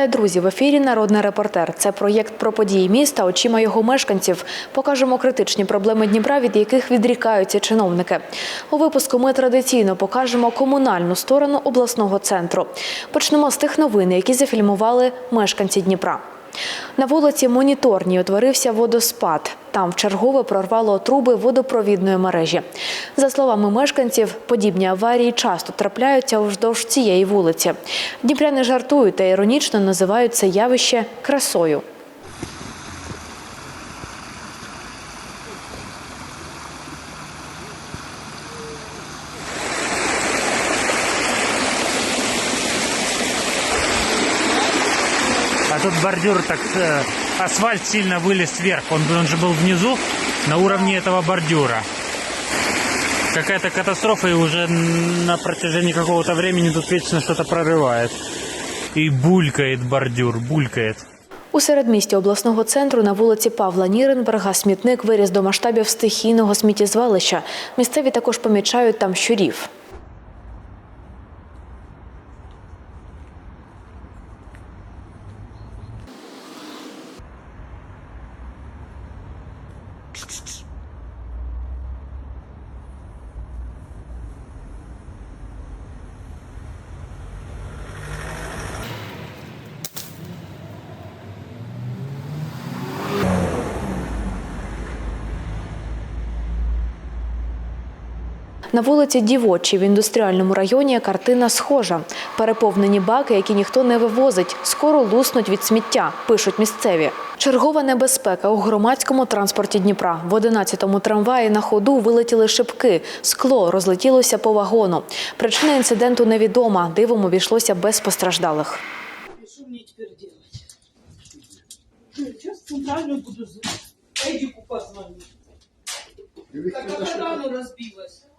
Вітаю, друзі! В ефірі Народний репортер. Це проєкт про події міста очима його мешканців. Покажемо критичні проблеми Дніпра, від яких відрікаються чиновники. У випуску ми традиційно покажемо комунальну сторону обласного центру. Почнемо з тих новин, які зафільмували мешканці Дніпра. На вулиці Моніторній утворився водоспад. Там вчергове прорвало труби водопровідної мережі. За словами мешканців, подібні аварії часто трапляються вздовж цієї вулиці. Дніпряни жартують та іронічно називають це явище красою. тут бордюр, так э, асфальт сильно вылез вверх. Он, он же был внизу, на уровне этого бордюра. Какая-то катастрофа, и уже на протяжении какого-то времени тут вечно что-то прорывает. И булькает бордюр, булькает. У середмісті обласного центру на вулиці Павла Ніренберга смітник виріс до масштабів стихійного сміттєзвалища. Місцеві також помічають там щурів. На вулиці Дівочій в індустріальному районі картина схожа. Переповнені баки, які ніхто не вивозить, скоро луснуть від сміття, пишуть місцеві. Чергова небезпека у громадському транспорті Дніпра. В 11-му трамваї на ходу вилетіли шибки. Скло розлетілося по вагону. Причина інциденту невідома. Дивом обійшлося без постраждалих. И что мне теперь делать? Сейчас буду. Эдику позвоню. Так она рано разбилась.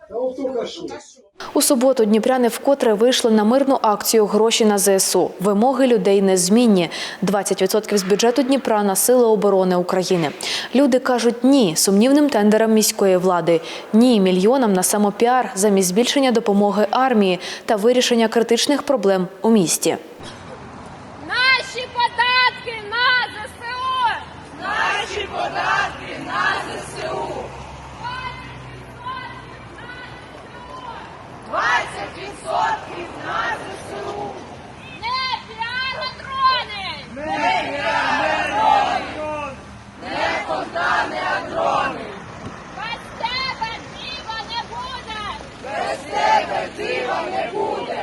У суботу дніпряни вкотре вийшли на мирну акцію Гроші на ЗСУ. Вимоги людей незмінні. 20% з бюджету Дніпра на сили оборони України. Люди кажуть ні сумнівним тендерам міської влади, ні мільйонам на самопіар замість збільшення допомоги армії та вирішення критичних проблем у місті. Наші податки на ЗСУ! Наші податки на ЗСУ! 20% на ЗСУ! Не піародрони! Не піародрони! Не контамеадрони! Без тебе дива не буде! Без тебе дива не буде!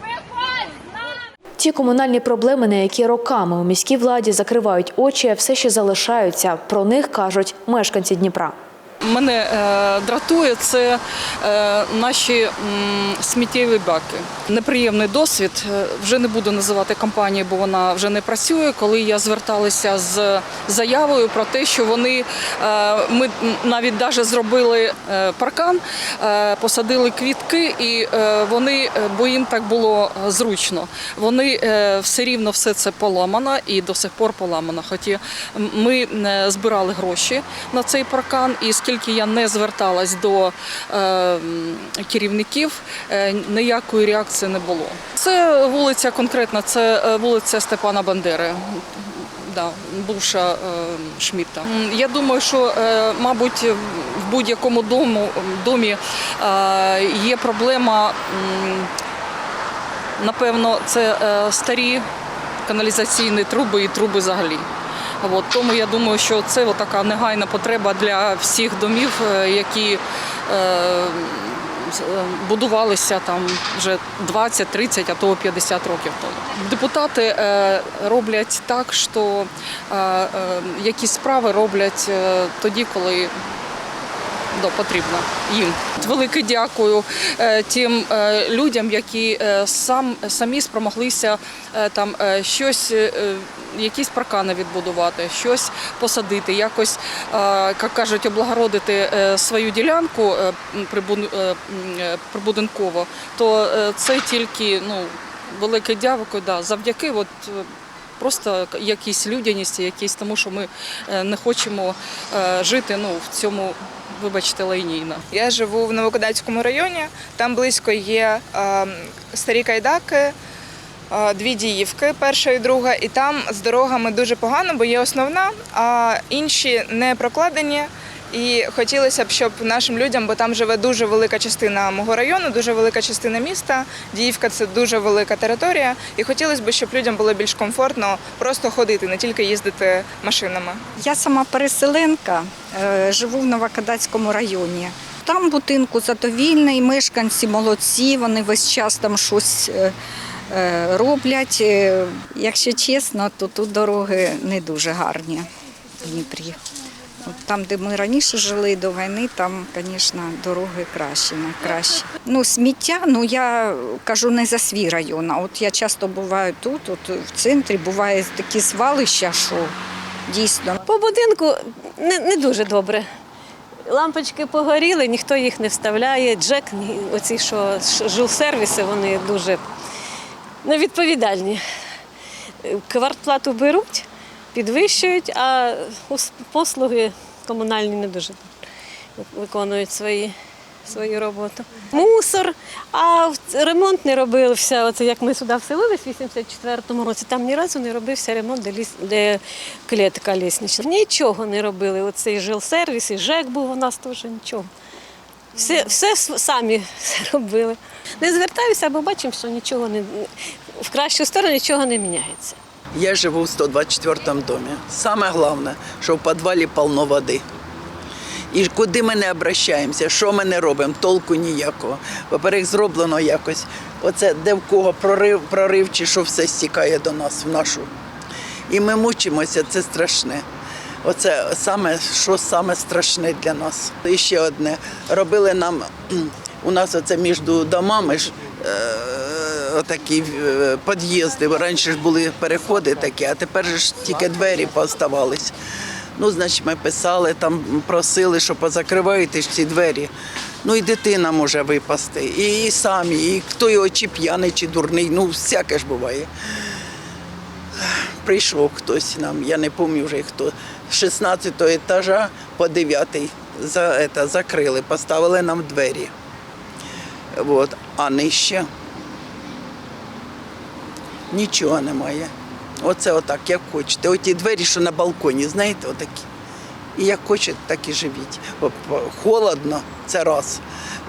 Виходь з нами! Ті комунальні проблеми, на які роками у міській владі закривають очі, все ще залишаються. Про них кажуть мешканці Дніпра. Мене е, дратує це е, наші сміттєві баки. Неприємний досвід. Е, Вже не буду називати компанію, бо вона вже не працює. Коли я зверталася з заявою про те, що вони е, ми навіть даже зробили е, паркан, посадили квітки, і вони, бо їм так було зручно. Вони все рівно все це поламано і до сих пор поламано. Хоча ми збирали гроші на цей паркан, і скільки я не зверталась до керівників, ніякої реакції не було. Це вулиця конкретно, це е, вулиця Степана Бандери. Да, бувша е, Шмідта. Я думаю, що, е, мабуть, в будь-якому дому, домі є проблема, напевно, це старі каналізаційні труби і труби взагалі. От, тому я думаю, що це така негайна потреба для всіх домів, які е, будувалися там вже 20, 30, а то 50 років тому. Депутати е, роблять так, що е, е, якісь справи роблять е, тоді, коли потрібно їм. Велике дякую е, тим е, людям, які е, сам самі спромоглися там щось. Якісь паркани відбудувати, щось посадити, якось, як кажуть, облагородити свою ділянку прибудинково, то це тільки ну, велике дякую, да, завдяки от, просто якійсь людяності, якійсь тому, що ми не хочемо жити ну, в цьому, вибачте, лайнійно. Я живу в Новокодацькому районі. Там близько є е, старі кайдаки, е, дві діївки, перша і друга, і там з дорогами дуже погано, бо є основна, а інші не прокладені. І хотілося б, щоб нашим людям, бо там живе дуже велика частина мого району, дуже велика частина міста. Діївка це дуже велика територія. І хотілося б, щоб людям було більш комфортно просто ходити, не тільки їздити машинами. Я сама переселенка, е, живу в Новокадацькому районі. Там будинку задовільний, мешканці молодці, вони весь час там щось е, е, роблять. Якщо чесно, то тут дороги не дуже гарні в Дніпрі. Там, де ми раніше жили до війни, там, звісно, дороги кращі, найкращі. Ну, сміття, ну я кажу не за свій район, от я часто буваю тут, от в центрі буває такі свалища, що дійсно По будинку не, не дуже добре. Лампочки погоріли, ніхто їх не вставляє. Джек, оці що жилсервіси, вони дуже невідповідальні. Квартплату беруть, підвищують, а послуги комунальні не дуже виконують свої, свою роботу. Мусор, а ремонт не робився. Оце як ми сюди вселились в 84-му році, там ні разу не робився ремонт, де, ліс, де клітка ліснична. Нічого не робили. Оцей жилсервіс, і ЖЕК був у нас теж нічого. Все, все самі робили. Не звертаюся, бо бачимо, що нічого не в кращу сторону нічого не міняється. Я живу в 124 домі. Саме головне, що в підвалі повно води. І куди ми не обращаємося, що ми не робимо, толку ніякого. Поперек зроблено якось. Оце де в кого прорив, прорив чи що все стікає до нас в нашу. І ми мучимося, це страшне. Оце саме, що саме страшне для нас. І ще одне. Робили нам, у нас оце між домами ж, отакі е, під'їзди. Раніше ж були переходи такі, а тепер ж тільки двері поставались. Ну, значить, ми писали, там просили, що позакриваєте ж ці двері. Ну і дитина може випасти, і, самі, і хто його чи п'яний, чи дурний, ну всяке ж буває прийшов хтось нам, я не пам'ятаю вже хто, з 16 етажа по 9 за, закрили, поставили нам двері. От. А нижче нічого немає. Оце отак, як хочете. Оті двері, що на балконі, знаєте, отакі. І як хочете, так і живіть. Холодно, це раз.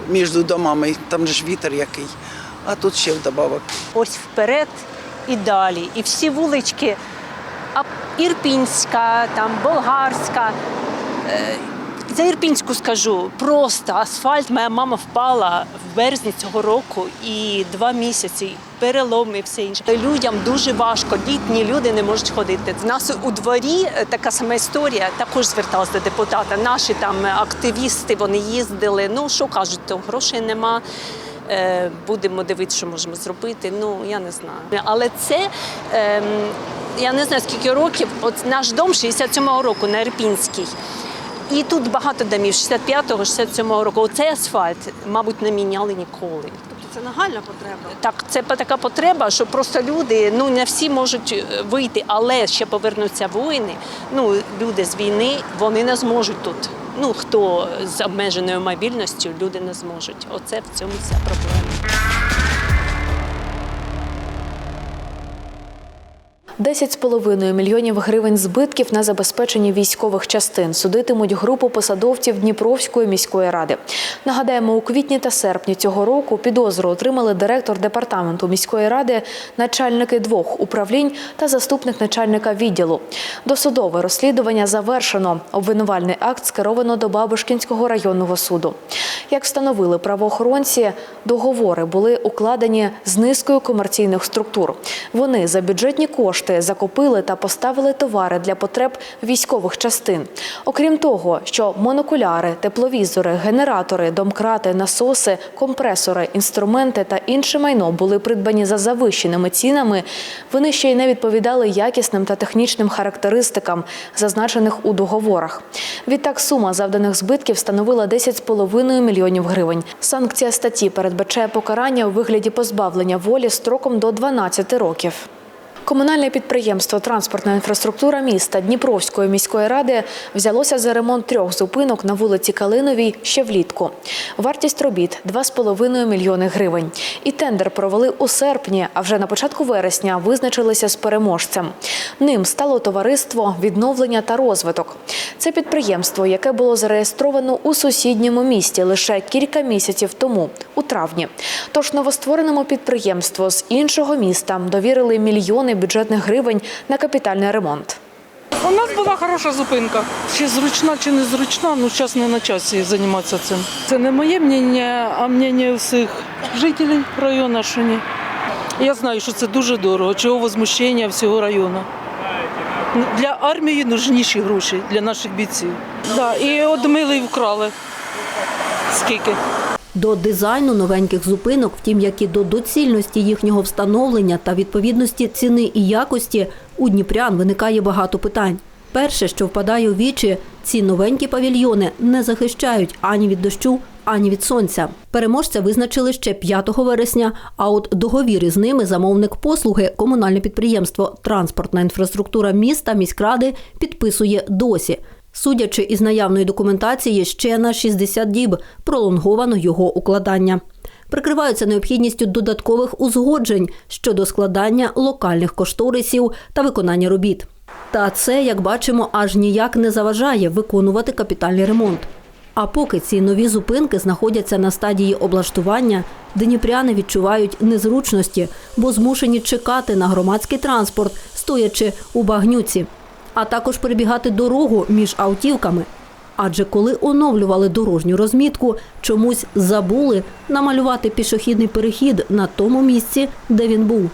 Між домами, там ж вітер який. А тут ще вдобавок ось вперед і далі. І всі вулички, Ірпінська, там Болгарська. За Ірпінську скажу, просто асфальт. Моя мама впала в березні цього року і два місяці. Переломи і все інше. Людям дуже важко, літні люди не можуть ходити. В нас у дворі е, така сама історія. Також зверталася до депутата. Наші там активісти вони їздили. Ну що кажуть, то грошей нема. Е, Будемо дивитися, що можемо зробити. Ну я не знаю. Але це ем, я не знаю скільки років. От наш дом 67-го року на Ірпінській. І тут багато домів 65-го, 67-го року. Оцей асфальт, мабуть, не міняли ніколи. Тобто це нагальна потреба. Так, це така потреба, що просто люди, ну не всі можуть е, вийти, але ще повернуться воїни. Ну, люди з війни, вони не зможуть тут. Ну, хто з обмеженою мобільністю, люди не зможуть. Оце в цьому вся проблема. 10,5 мільйонів гривень збитків на забезпеченні військових частин судитимуть групу посадовців Дніпровської міської ради. Нагадаємо, у квітні та серпні цього року підозру отримали директор департаменту міської ради, начальники двох управлінь та заступник начальника відділу. Досудове розслідування завершено. Обвинувальний акт скеровано до Бабушкінського районного суду. Як встановили правоохоронці, договори були укладені з низкою комерційних структур. Вони за бюджетні кошти закупили та поставили товари для потреб військових частин. Окрім того, що монокуляри, тепловізори, генератори, домкрати, насоси, компресори, інструменти та інше майно були придбані за завищеними цінами. Вони ще й не відповідали якісним та технічним характеристикам, зазначених у договорах. Відтак сума завданих збитків становила 10,5 мільйонів гривень. Санкція статті передбачає покарання у вигляді позбавлення волі строком до 12 років. Комунальне підприємство Транспортна інфраструктура міста Дніпровської міської ради взялося за ремонт трьох зупинок на вулиці Калиновій ще влітку. Вартість робіт 2,5 мільйони гривень. І тендер провели у серпні, а вже на початку вересня визначилися з переможцем. Ним стало товариство відновлення та розвиток. Це підприємство, яке було зареєстровано у сусідньому місті лише кілька місяців тому, у травні. Тож новоствореному підприємству з іншого міста довірили мільйони бюджетних гривень на капітальний ремонт. У нас була хороша зупинка. Чи зручна, чи не зручна, ну зараз не на часі займатися цим. Це не моє мнення, а мнення всіх жителів району, що ні. Я знаю, що це дуже дорого, чого возмущення всього району. Для армії нужніші гроші для наших бійців. Да, і одмили і вкрали. Скільки? До дизайну новеньких зупинок, втім, як і до доцільності їхнього встановлення та відповідності ціни і якості, у Дніпрян виникає багато питань. Перше, що впадає у вічі, ці новенькі павільйони не захищають ані від дощу, ані від сонця. Переможця визначили ще 5 вересня, а от договір із ними замовник послуги комунальне підприємство Транспортна інфраструктура міста міськради підписує досі. Судячи із наявної документації, ще на 60 діб пролонговано його укладання. Прикриваються необхідністю додаткових узгоджень щодо складання локальних кошторисів та виконання робіт. Та це, як бачимо, аж ніяк не заважає виконувати капітальний ремонт. А поки ці нові зупинки знаходяться на стадії облаштування, дніпряни відчувають незручності, бо змушені чекати на громадський транспорт, стоячи у багнюці, а також перебігати дорогу між автівками. Адже коли оновлювали дорожню розмітку, чомусь забули намалювати пішохідний перехід на тому місці, де він був.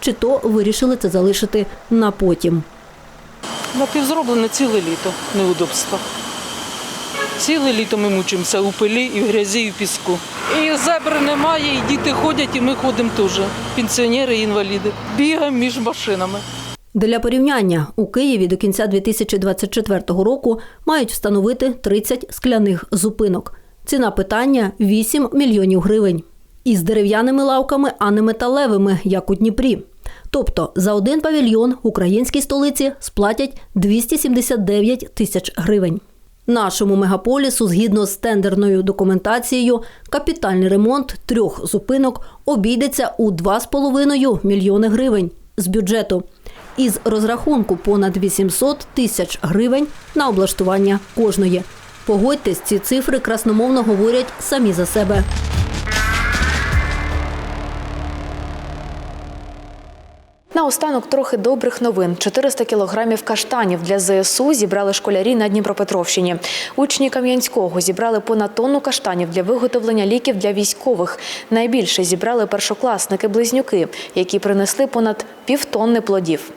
Чи то вирішили це залишити на потім. Напівзроблене ціле літо неудобства. Ціле літо ми мучимося у пилі, і в грязі, і в піску. І зебри немає, і діти ходять, і ми ходимо теж. Пенсіонери і інваліди. Бігаємо між машинами. Для порівняння у Києві до кінця 2024 року мають встановити 30 скляних зупинок. Ціна питання 8 мільйонів гривень. Із дерев'яними лавками, а не металевими, як у Дніпрі. Тобто за один павільйон в українській столиці сплатять 279 тисяч гривень. Нашому мегаполісу, згідно з тендерною документацією, капітальний ремонт трьох зупинок обійдеться у 2,5 мільйони гривень з бюджету. Із розрахунку понад 800 тисяч гривень на облаштування кожної. Погодьтесь, ці цифри красномовно говорять самі за себе. Наостанок трохи добрих новин. 400 кілограмів каштанів для ЗСУ зібрали школярі на Дніпропетровщині. Учні Кам'янського зібрали понад тонну каштанів для виготовлення ліків для військових. Найбільше зібрали першокласники-близнюки, які принесли понад півтонни плодів.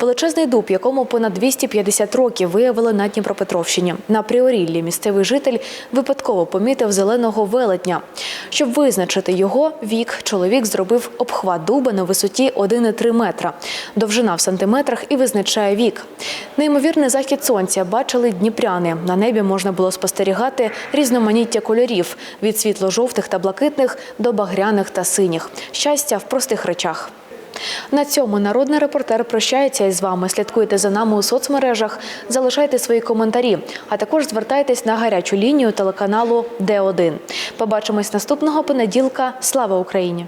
Величезний дуб, якому понад 250 років виявили на Дніпропетровщині. На Пріоріллі місцевий житель випадково помітив зеленого велетня. Щоб визначити його вік, чоловік зробив обхват дуба на висоті 1,3 метра. Довжина в сантиметрах і визначає вік. Неймовірний захід сонця бачили дніпряни. На небі можна було спостерігати різноманіття кольорів від світло-жовтих та блакитних до багряних та синіх. Щастя в простих речах. На цьому народний репортер прощається із вами. Слідкуйте за нами у соцмережах, залишайте свої коментарі, а також звертайтесь на гарячу лінію телеканалу Д1. Побачимось наступного понеділка. Слава Україні!